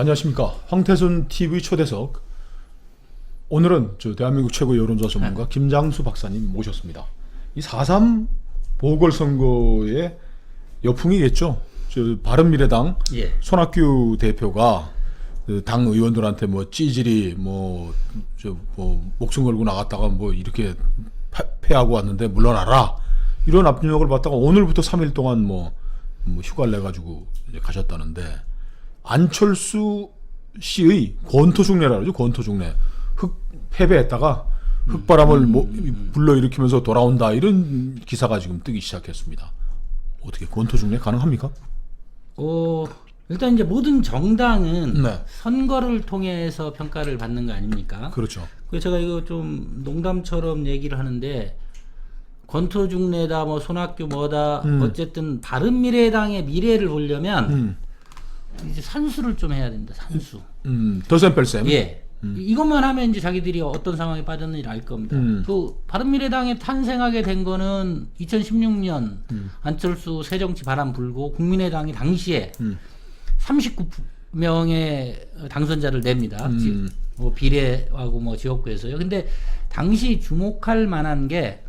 네, 안녕하십니까. 황태순 TV 초대석. 오늘은 저 대한민국 최고 여론조사 전문가 김장수 박사님 모셨습니다. 이 4.3 보궐선거의 여풍이겠죠. 저 바른미래당 예. 손학규 대표가 그당 의원들한테 뭐 찌질이 뭐 저 뭐 목숨 걸고 나갔다가 뭐 이렇게 패- 패하고 왔는데 물러나라 이런 압력을 받다가 오늘부터 3일 동안 뭐, 뭐 휴가를 내 가지고 가셨다는데 안철수 씨의 권토중례라 그러죠 권토중례 흑 패배했다가 흑바람을 뭐 불러일으키면서 돌아온다 이런 기사가 지금 뜨기 시작했습니다. 어떻게 권토중례 가능합니까? 어, 일단 이제 모든 정당은 네. 선거를 통해서 평가를 받는 거 아닙니까? 그렇죠. 그래서 제가 이거 좀 농담처럼 얘기를 하는데 권토중례다 뭐 손학규 뭐다 음. 어쨌든 바른미래당의 미래를 보려면 음, 이제 산수를 좀 해야 된다. 산수. 음, 뺄셈. 예. 이것만 하면 이제 자기들이 어떤 상황에 빠졌는지 알 겁니다. 음. 그 바른미래당에 탄생하게 된 거는 2016년 음. 안철수 새정치 바람 불고 국민의당이 당시에 음. 39명의 당선자를 냅니다. 음. 지- 뭐 비례하고 뭐 지역구에서요. 근데 당시 주목할 만한 게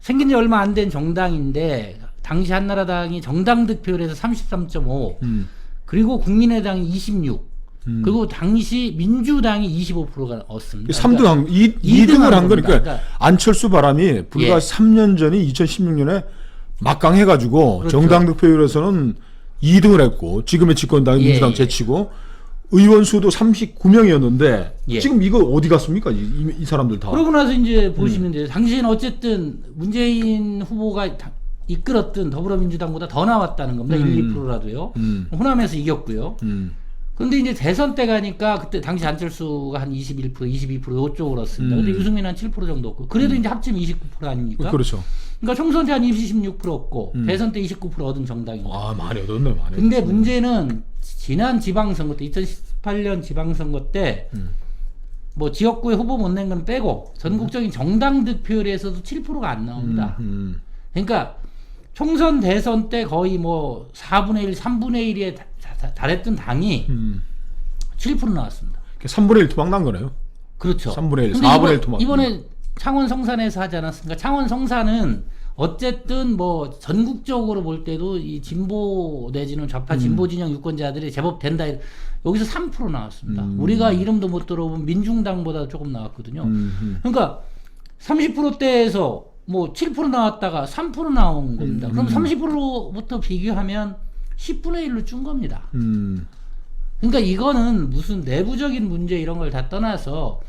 생긴 지 얼마 안 된 정당인데 당시 한나라당이 정당 득표율에서 33.5 음, 그리고 국민의당이 26 음. 그리고 당시 민주당이 25%가 얻습니다. 3등 한, 2, 이등 2등을 한한 거니까. 그러니까- 안철수 바람이 불과 예. 3년 전이 2016년에 막강해가지고 그렇죠. 정당 득표율에서는 2등을 했고 지금의 집권당이 예, 민주당 예. 제치고 의원 수도 39명이었는데 예. 지금 이거 어디 갔습니까? 이, 이- 이 사람들 다. 그러고 나서 이제 보시면 음. 돼요. 당시에는 어쨌든 문재인 후보가 다- 이끌었던 더불어민주당보다 더 나왔다는 겁니다. 음. 1, 2%라도요. 음, 호남에서 이겼고요. 음, 근데 이제 대선 때 가니까 그때 당시 안철수가 한 21%, 22% 이쪽으로 얻습니다. 근데 음. 유승민 한 7% 정도 얻고. 그래도 이제 합치면 29% 아닙니까? 그렇죠. 그러니까 총선 때 한 26% 얻고 음. 대선 때 29% 얻은 정당입니다. 아 많이 얻었네, 많이. 근데 얻었네. 문제는 지난 지방선거 때 2018년 지방선거 때뭐 음. 지역구에 후보 못 낸 건 빼고 전국적인 정당 득표율에서도 7%가 안 나옵니다. 음, 그러니까 총선 대선 때 거의 뭐 4분의 1, 3분의 1에 달했던 당이 음. 7% 나왔습니다. 3분의 1 토막 난 거네요. 그렇죠. 3분의 1, 근데 4분의 이번- 1 토막. 이번에 창원 성산에서 하지 않았습니까? 창원 성산은 어쨌든 뭐 전국적으로 볼 때도 이 진보 내지는 음. 좌파 진보 진영 유권자들이 제법 된다. 여기서 3% 나왔습니다. 음. 우리가 이름도 못 들어본 민중당보다 조금 나왔거든요. 음, 음. 그러니까 30%대에서 뭐 7% 나왔다가 3% 나온 겁니다. 음. 그럼 30%부터 비교하면 10분의 1로 준 겁니다. 음, 그러니까 이거는 무슨 내부적인 문제 이런 걸 다 떠나서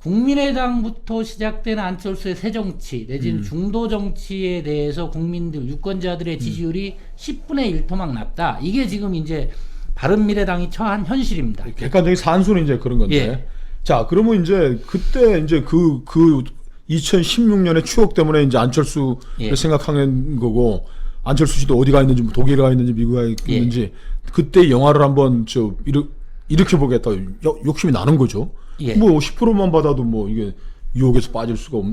국민의당부터 시작된 안철수의 새 정치 내지는 중도 정치에 대해서 국민들 유권자들의 지지율이 10분의 1토막 났다. 이게 지금 이제 바른미래당이 처한 현실입니다. 객관적인 산수는 이제 그런 건데. 예. 자, 그러면 이제 그때 이제 그, 그 2016년의 추억 때문에 이제 안철수를 예. 생각하는 거고, 안철수 씨도 어디가 있는지, 뭐 독일에 가 있는지, 미국에 예. 있는지, 그때 영화를 한번 저, 일으, 일으켜 보겠다. 여- 욕심이 나는 거죠. 예. 뭐 10%만 받아도 뭐 이게 유혹에서 빠질 수가 없,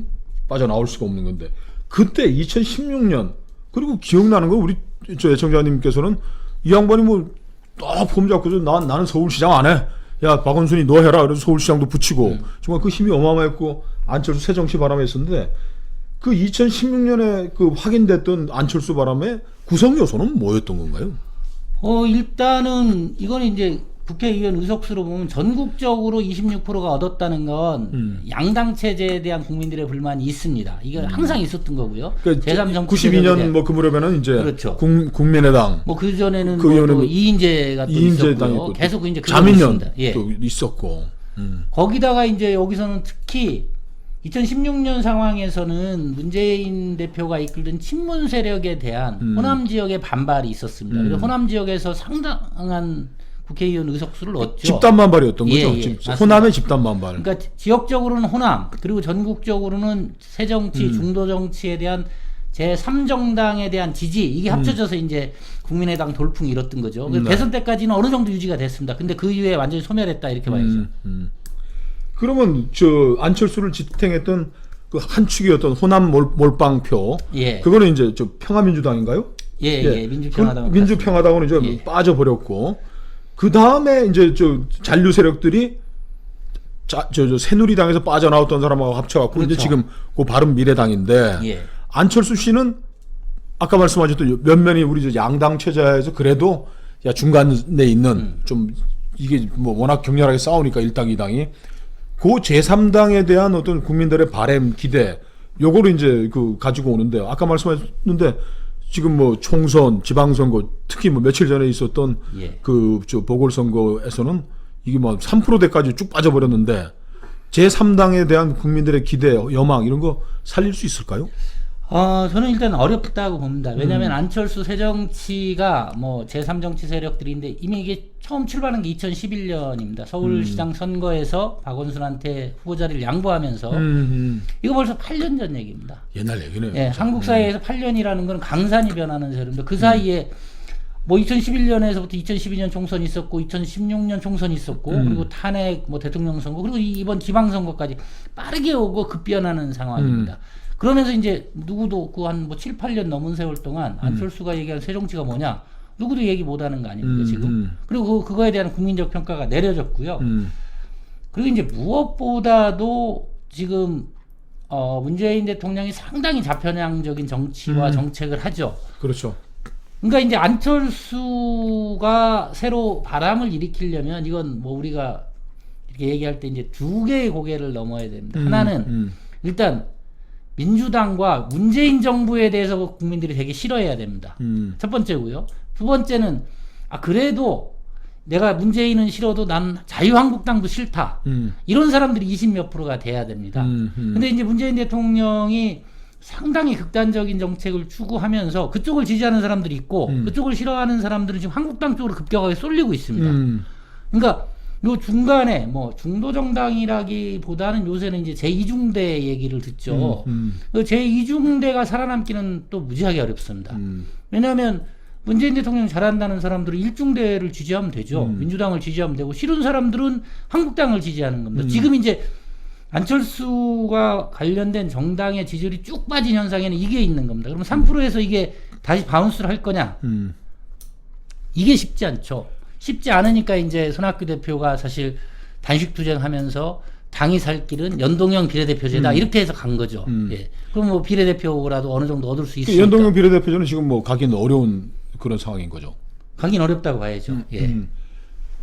빠져나올 수가 없는 건데. 그때 2016년, 그리고 기억나는 거 우리 저 애청자님께서는 이 양반이 뭐딱폼 잡고서 난 나는 서울시장 안 해. 야 박원순이 너 해라. 그래서 서울시장도 붙이고 음. 정말 그 힘이 어마어마했고 안철수 새정치 바람에 있었는데 그 2016년에 그 확인됐던 안철수 바람의 구성 요소는 뭐였던 건가요? 어 일단은 이건 이제 국회의원 의석수로 보면 전국적으로 26%가 얻었다는 건 음. 양당 체제에 대한 국민들의 불만이 있습니다. 이게 항상 있었던 거고요. 그러니까 제3 정치 92년 뭐 그 무렵에는 이제 그렇죠. 국, 국민의당 뭐그 전에는 그 뭐 또 이인재가 또 이인재당이 있었고요. 또 계속 이제 자민련. 예. 또 있었고 음. 거기다가 이제 여기서는 특히 2016년 상황에서는 문재인 대표가 이끌던 친문 세력에 대한 음. 호남 지역의 반발이 있었습니다. 음. 그래서 호남 지역에서 상당한 국회의원 의석수를 얻죠. 집단 반발이었던 예, 거죠. 예, 집- 맞습니다. 호남의 집단 반발. 그러니까 지역적으로는 호남 그리고 전국적으로는 새 정치, 음. 중도 정치에 대한 제 3정당에 대한 지지 이게 합쳐져서 이제 국민의당 돌풍이 일었던 거죠. 음. 네. 대선 때까지는 어느 정도 유지가 됐습니다. 근데 그 이후에 완전히 소멸했다 이렇게 봐야죠. 음, 음. 그러면 저 안철수를 지탱했던 그 한 축이었던 호남 몰, 몰빵표 예. 그거는 이제 저 평화민주당인가요? 예, 예, 민주평화당. 그 민주평화당은 이제 예. 빠져버렸고 그 다음에 이제 저 잔류 세력들이 자, 저, 저 새누리당에서 빠져나왔던 사람하고 합쳐갖고 이제 그렇죠. 지금 그 바른 미래당인데 예. 안철수 씨는 아까 말씀하셨던 면면이 우리 저 양당 체제에서 그래도 야 중간에 있는 음. 좀 이게 뭐 워낙 격렬하게 싸우니까 일당 이당이 그 제3당에 대한 어떤 국민들의 바램 기대 요거를 이제 그 가지고 오는데 아까 말씀하셨는데 지금 뭐 총선 지방선거 특히 뭐 며칠 전에 있었던 예. 그저 보궐선거에서는 이게 뭐 3%대까지 쭉 빠져버렸는데 제3당에 대한 국민들의 기대 여망 이런 거 살릴 수 있을까요? 어, 저는 일단 어렵다고 봅니다. 음. 왜냐하면 안철수 새정치가 뭐 제3정치 세력들인데 이미 이게 처음 출발한 게 2011년입니다. 서울시장 선거에서 박원순한테 후보자를 양보하면서 음, 이거 벌써 8년 전 얘기입니다. 옛날 얘기네요. 예. 한국 사회에서 8년이라는 건 강산이 변하는 세력인데 그 사이에 뭐 2011년에서부터 2012년 총선이 있었고 2016년 총선이 있었고 음. 그리고 탄핵 뭐 대통령 선거 그리고 이- 이번 지방 선거까지 빠르게 오고 급변하는 상황입니다. 그러면서 이제 누구도 그 한 뭐 7, 8년 넘은 세월 동안 안철수가 얘기한 새 정치가 뭐냐 누구도 얘기 못 하는 거 아닙니까 음, 지금 음. 그리고 그, 그거에 대한 국민적 평가가 내려졌고요. 음, 그리고 이제 무엇보다도 지금 어, 문재인 대통령이 상당히 좌편향적인 정치와 음. 정책을 하죠. 그렇죠. 그러니까 이제 안철수가 새로 바람을 일으키려면 이건 뭐 우리가 이렇게 얘기할 때 이제 두 개의 고개를 넘어야 됩니다. 음, 하나는 음, 일단 민주당과 문재인 정부에 대해서 국민들이 되게 싫어해야 됩니다. 음, 첫 번째고요. 두 번째는 아 그래도 내가 문재인은 싫어도 난 자유한국당도 싫다. 음, 이런 사람들이 20몇 프로가 돼야 됩니다. 음, 음. 근데 이제 문재인 대통령이 상당히 극단적인 정책을 추구하면서 그쪽을 지지하는 사람들이 있고 음. 그쪽을 싫어하는 사람들은 지금 한국당 쪽으로 급격하게 쏠리고 있습니다. 음, 그러니까 요 중간에 뭐 중도 정당이라기보다는 요새는 이제 제2중대 얘기를 듣죠. 음, 그 제2중대가 살아남기는 또 무지하게 어렵습니다. 음, 왜냐하면 문재인 대통령 잘한다는 사람들은 일중대를 지지하면 되죠. 음. 민주당을 지지하면 되고 싫은 사람들은 한국당을 지지하는 겁니다. 음. 지금 이제 안철수가 관련된 정당의 지지율이 쭉 빠진 현상에는 이게 있는 겁니다. 그러면 3%에서 이게 다시 바운스를 할 거냐? 음. 이게 쉽지 않죠. 쉽지 않으니까 이제 손학규 대표가 사실 단식 투쟁하면서 당이 살 길은 연동형 비례대표제다 음. 이렇게 해서 간 거죠. 음. 예. 그럼 뭐 비례대표라도 어느 정도 얻을 수그 있으니까 연동형 비례대표제는 지금 뭐 가기는 어려운 그런 상황인 거죠. 가긴 어렵다고 봐야죠. 예. 음.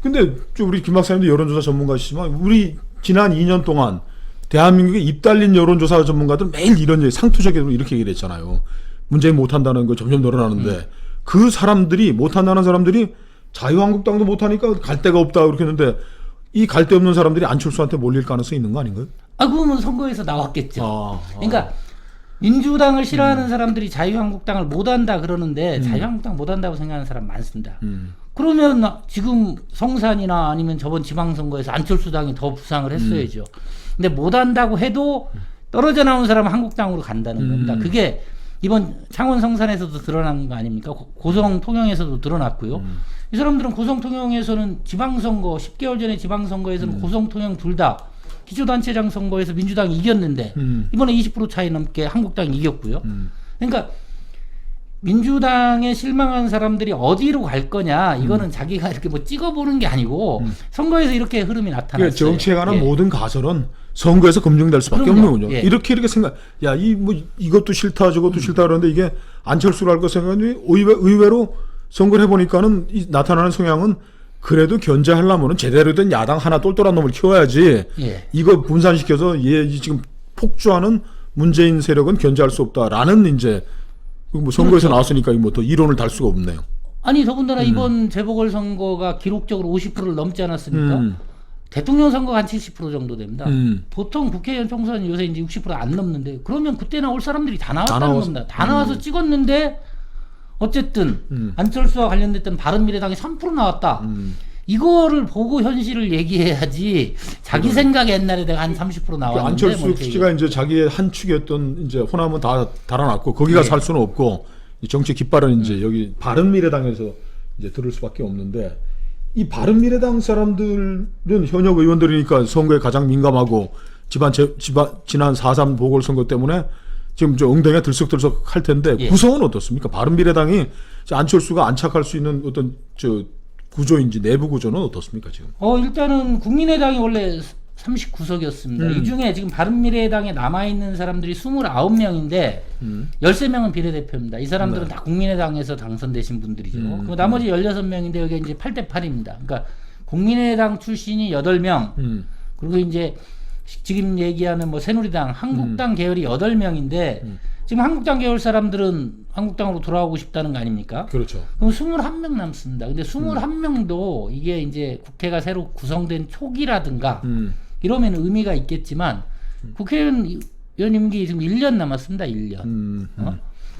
근데 좀 우리 김 박사님도 여론조사 전문가시지만 우리 지난 2년 동안 대한민국에 입달린 여론조사 전문가들 매일 이런 얘기, 상투적으로 이렇게 얘기를 했잖아요. 문재인 못한다는 거 점점 늘어나는데 음. 그 사람들이 못한다는 사람들이 자유한국당도 못하니까 갈 데가 없다 그렇게 했는데 이 갈 데 없는 사람들이 안철수한테 몰릴 가능성이 있는 거 아닌가요? 아, 그러면 선거에서 나왔겠죠. 아, 그러니까 민주당을 싫어하는 사람들이 자유한국당을 못한다 그러는데 자유한국당 못한다고 생각하는 사람 많습니다. 음, 그러면 나- 지금 성산이나 아니면 저번 지방선거에서 안철수당이 더 부상을 했어야죠. 근데 못한다고 해도 떨어져 나온 사람은 한국당으로 간다는 음. 겁니다. 그게 이번 창원 성산에서도 드러난 거 아닙니까? 고- 고성 통영에서도 드러났고요. 음. 이 사람들은 고성 통영에서는 지방선거 10개월 전에 지방선거에서는 음. 고성 통영 둘 다 기초단체장 선거에서 민주당이 이겼는데 음, 이번에 20% 차이 넘게 한국당이 이겼고요. 음, 그러니까 민주당에 실망한 사람들이 어디로 갈 거냐 이거는 자기가 이렇게 뭐 찍어보는 게 아니고 선거에서 이렇게 흐름이 나타났어요. 음. 그러니까 정치에 관한 예. 모든 가설은 선거에서 검증될 수밖에 그럼요. 없는 거죠. 예. 이렇게 이렇게 생각, 야, 이 뭐 이것도 싫다, 저것도 싫다 그러는데 이게 안철수를 할거 생각하니 의외, 의외로 선거를 해보니까는 이 나타나는 성향은 그래도 견제하려면은 제대로 된 야당 하나 똘똘한 놈을 키워야지. 예. 이거 분산시켜서 얘이 지금 폭주하는 문재인 세력은 견제할 수 없다라는 이제 뭐 선거에서 그렇죠. 나왔으니까 뭐 더 이론을 달 수가 없네요. 아니 더군다나 이번 재보궐 선거가 기록적으로 50%를 넘지 않았습니까? 음, 대통령 선거가 한 70% 정도 됩니다. 음. 보통 국회의원 총선 요새 이제 60%안 넘는데 그러면 그때 나올 사람들이 다 나왔다는 나와서- 겁니다. 다 나와서 찍었는데 어쨌든 음. 안철수와 관련됐던 바른미래당이 3% 나왔다. 음. 이거를 보고 현실을 얘기해야지 자기 생각 옛날에 내가 한 30%그 나왔는데 안철수 뭐 씨가 이제 자기의 한 축이었던 이제 호남은 다 달아났고 거기가 예. 살 수는 없고 이 정치 깃발은 이제 여기 바른 미래당에서 이제 들을 수밖에 없는데 이 바른 미래당 사람들은 현역 의원들이니까 선거에 가장 민감하고 집안 지난 4.3 보궐선거 때문에 지금 저 엉덩이가 들썩들썩 할 텐데 예. 구성은 어떻습니까? 바른미래당이 안철수가 안착할 수 있는 어떤 저 구조인지 내부 구조는 어떻습니까 지금? 어 일단은 국민의당이 원래 39석이었습니다. 음. 이 중에 지금 바른미래당에 남아 있는 사람들이 29명인데 음. 13명은 비례대표입니다. 이 사람들은 네. 다 국민의당에서 당선되신 분들이죠. 음. 그리고 나머지 16명인데 여기 이제 8대 8입니다. 그러니까 국민의당 출신이 8명, 음. 그리고 이제 지금 얘기하는 뭐 새누리당, 한국당 계열이 8명인데 음. 지금 한국당 계열 사람들은 한국당으로 돌아오고 싶다는 거 아닙니까? 그렇죠. 그럼 21명 남습니다. 근데 21명도 이게 이제 국회가 새로 구성된 초기라든가 음. 이러면 의미가 있겠지만 국회의원 의원 임기 지금 1년 남았습니다. 1년. 음. 어?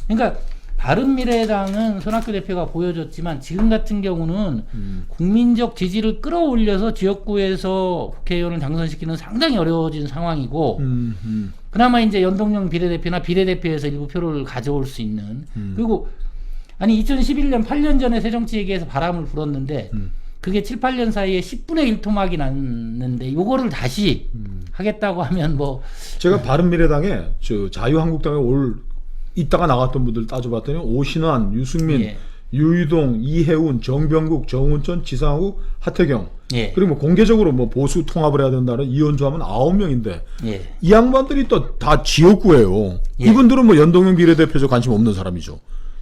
그러니까 바른미래당은 손학규 대표가 보여줬지만 지금 같은 경우는 음. 국민적 지지를 끌어올려서 지역구에서 국회의원을 당선시키는 상당히 어려워진 상황이고 음. 음. 그나마 이제 연동형 비례대표나 비례대표에서 일부 표를 가져올 수 있는 음. 그리고 아니 2011년 8년 전에 새정치얘기에서 바람을 불었는데 음. 그게 7, 8년 사이에 10분의 1 토막이 났는데 요거를 다시 음. 하겠다고 하면 뭐 제가 바른미래당에 저 자유한국당에 올 있다가 나갔던 분들 따져봤더니 오신환, 유승민, 예. 유이동, 이해운, 정병국, 정운천, 지상욱, 하태경 예. 그리고 뭐 공개적으로 뭐 보수 통합을 해야 된다는 이현주 하면 아홉 명인데 예. 이 양반들이 또 다 지역구예요. 예. 이분들은 뭐 연동형 비례대표죠 관심 없는 사람이죠.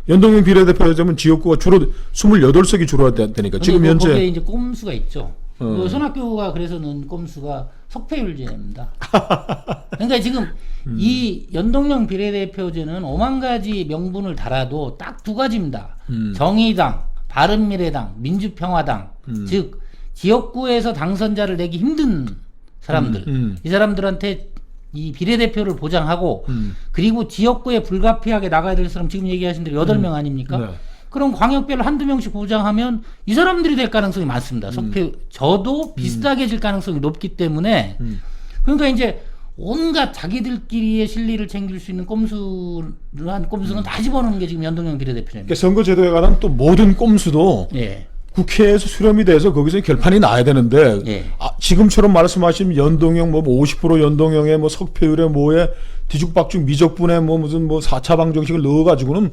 연동형 비례대표자면 지역구가 주로 28석이 주로 되니까 지금 뭐 현재 이제 꼼수가 있죠. 어. 그 손학규가 그래서 넣은 꼼수가 석패율제입니다. 그러니까 지금 음. 이 연동형 비례대표제는 오만 가지 명분을 달아도 딱 두 가지입니다. 음. 정의당, 바른미래당, 민주평화당, 음. 즉 지역구에서 당선자를 내기 힘든 사람들, 음, 음. 이 사람들한테 이 비례대표를 보장하고 음. 그리고 지역구에 불가피하게 나가야 될 사람 지금 얘기하신 대로 여덟 명 아닙니까? 네. 그럼 광역별로 한두 명씩 보장하면 이 사람들이 될 가능성이 많습니다. 석패 저도 비슷하게 질 가능성이 높기 때문에 음. 그러니까 이제 온갖 자기들끼리의 실리를 챙길 수 있는 꼼수를 한 꼼수는 다 집어넣는 게 지금 연동형 비례대표입니다. 그러니까 선거제도에 관한 또 모든 꼼수도 예. 국회에서 수렴이 돼서 거기서 결판이 나야 되는데 예. 아, 지금처럼 말씀하신 연동형 뭐 50% 연동형에 뭐 석패율에 뭐에 뒤죽박죽 미적분에 뭐 무슨 뭐 4차 방정식을 넣어 가지고는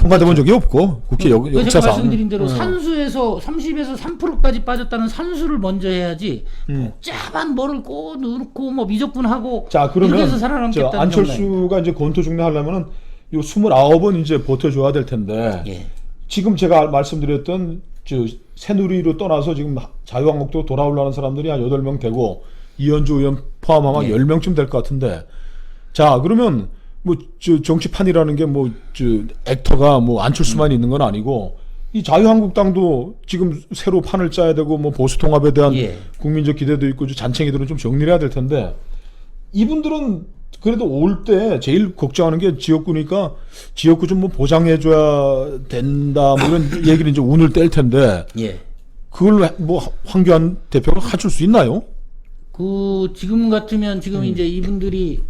통과돼 본 적이 없고 국회 역, 그래서 제가 역사상 말씀드린 대로 어. 산수에서 30에서 3%까지 빠졌다는 산수를 먼저 해야지 음. 복잡한 뭐를 꼭 넣고 뭐 미적분하고 자 그러면 이렇게 해서 저 살아남겠다는 안철수가 이제 권투 중례 하려면은 요 29은 이제 버텨줘야 될 텐데 예. 지금 제가 말씀드렸던 저 새누리로 떠나서 지금 자유한국도 돌아오려는 사람들이 한 8명 되고 이현주 의원 포함하면 예. 10명쯤 될 것 같은데 자 그러면 뭐 저 정치판이라는 게 뭐 저 액터가 뭐 안철수만 있는 건 아니고 이 자유한국당도 지금 새로 판을 짜야 되고 뭐 보수 통합에 대한 예. 국민적 기대도 있고 저 잔챙이들은 좀 정리를 해야 될 텐데 이분들은 그래도 올 때 제일 걱정하는 게 지역구니까 지역구 좀 뭐 보장해줘야 된다 뭐 이런 얘기를 이제 운을 뗄 텐데 예. 그걸 뭐 황교안 대표가 갖출 수 있나요? 그 지금 같으면 음. 지금 이제 이분들이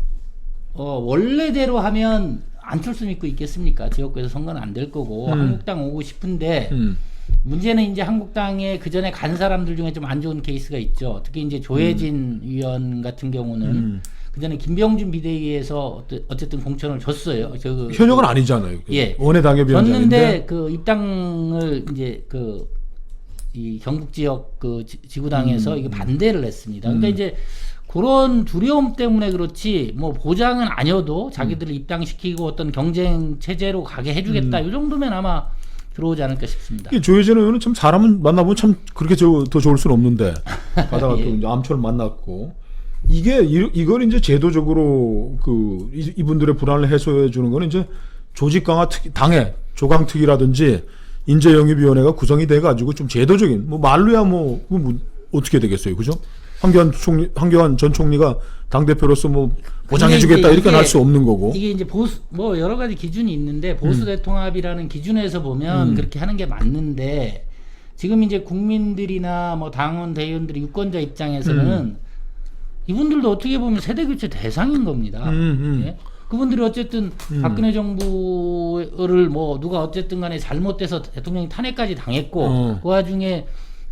어 원래대로 하면 안철수 믿고 있겠습니까? 지역구에서 선거는 안 될 거고 음. 한국당 오고 싶은데 음. 문제는 이제 한국당에 그 전에 간 사람들 중에 좀 안 좋은 케이스가 있죠. 특히 이제 조혜진 의원 같은 경우는 음. 그 전에 김병준 비대위에서 어쨌든 공천을 줬어요. 저 그 현역은 아니잖아요. 예. 원외 당협위원장인데 졌는데 그 입당을 이제 그 이 경북 지역 그 지- 지구당에서 이게 반대를 했습니다. 그러니까 음. 이제 그런 두려움 때문에 그렇지 뭐 보장은 아니어도 자기들을 입당시키고 어떤 경쟁 체제로 가게 해주겠다 이 정도면 아마 들어오지 않을까 싶습니다. 조혜진 의원은 참 사람을 만나보면 참 그렇게 저, 더 좋을 수는 없는데 가다가 예. 또 암초를 만났고 이게 이, 이걸 이제 제도적으로 그 이- 이분들의 불안을 해소해 주는 거는 이제 조직 강화 특 당의 조강 특위라든지 인재 영입 위원회가 구성이 돼 가지고 좀 제도적인 뭐 말로야 뭐, 뭐 어떻게 되겠어요, 그죠? 황교안 총리, 황교안 전 총리가 당 대표로서 뭐 보장해주겠다 근데 이제 이렇게 할 이게- 수 없는 거고. 이게 이제 보수 뭐 여러 가지 기준이 있는데 보수 대통합이라는 기준에서 보면 음. 그렇게 하는 게 맞는데 지금 이제 국민들이나 뭐 당원 대의원들이 유권자 입장에서는 음. 이분들도 어떻게 보면 세대 교체 대상인 겁니다. 음, 음. 예? 그분들이 어쨌든 박근혜 정부를 뭐 누가 어쨌든 간에 잘못돼서 대통령이 탄핵까지 당했고 어. 그 와중에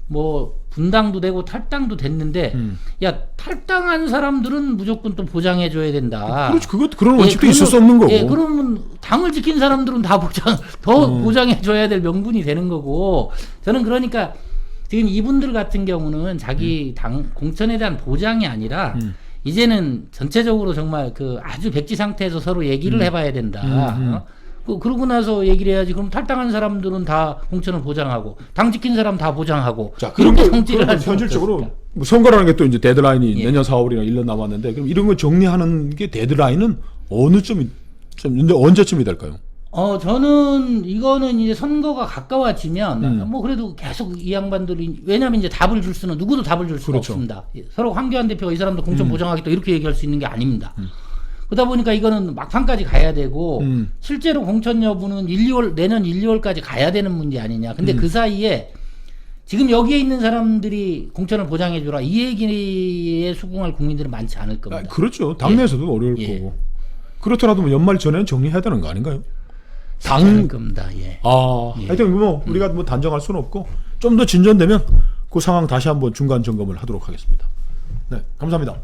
뭐 분당도 되고 탈당도 됐는데 음. 야 탈당한 사람들은 무조건 또 보장해 줘야 된다. 그렇지, 그것 그런 예, 원칙도 그러면- 있을 수 없는 거고. 예, 그러면 당을 지킨 사람들은 다 보장 더 어. 보장해 줘야 될 명분이 되는 거고 저는 그러니까 지금 이분들 같은 경우는 자기 당 공천에 대한 보장이 아니라 음. 이제는 전체적으로 정말 그 아주 백지 상태에서 서로 얘기를 해봐야 된다. 음, 음. 어? 그 그러고 나서 얘기를 해야지. 그럼 탈당한 사람들은 다 공천을 보장하고 당 지킨 사람 다 보장하고 자, 그런 이렇게 거 정치를 그런 할 거 수는 현실적으로 없겠습니까? 뭐 선거라는 게 또 이제 데드라인이 예. 내년 4월이나 1년 남았는데 그럼 이런 거 정리하는 게 데드라인은 어느 쯤이 좀 언제 언제쯤이 될까요? 어, 저는 이거는 이제 선거가 가까워지면 음. 뭐 그래도 계속 이 양반들이 왜냐하면 이제 답을 줄 수는 누구도 답을 줄 수가 그렇죠. 없습니다. 예, 서로 황교안 대표가 이 사람도 공천 보장하겠다 이렇게 얘기할 수 있는 게 아닙니다. 그러다 보니까 이거는 막판까지 가야 되고 음. 실제로 공천 여부는 1, 2월 내년 1, 2월까지 가야 되는 문제 아니냐. 근데 음. 그 사이에 지금 여기에 있는 사람들이 공천을 보장해 주라 이 얘기에 수긍할 국민들은 많지 않을 아, 겁니다. 그렇죠. 당내에서도 어려울 예. 거고. 그렇더라도 뭐 연말 전에는 정리해야 되는 거 아닌가요? 당 겁니다. 예. 아, 예. 하여튼 뭐 우리가 뭐 단정할 수는 없고 좀 더 진전되면 그 상황 다시 한번 중간 점검을 하도록 하겠습니다. 네, 감사합니다.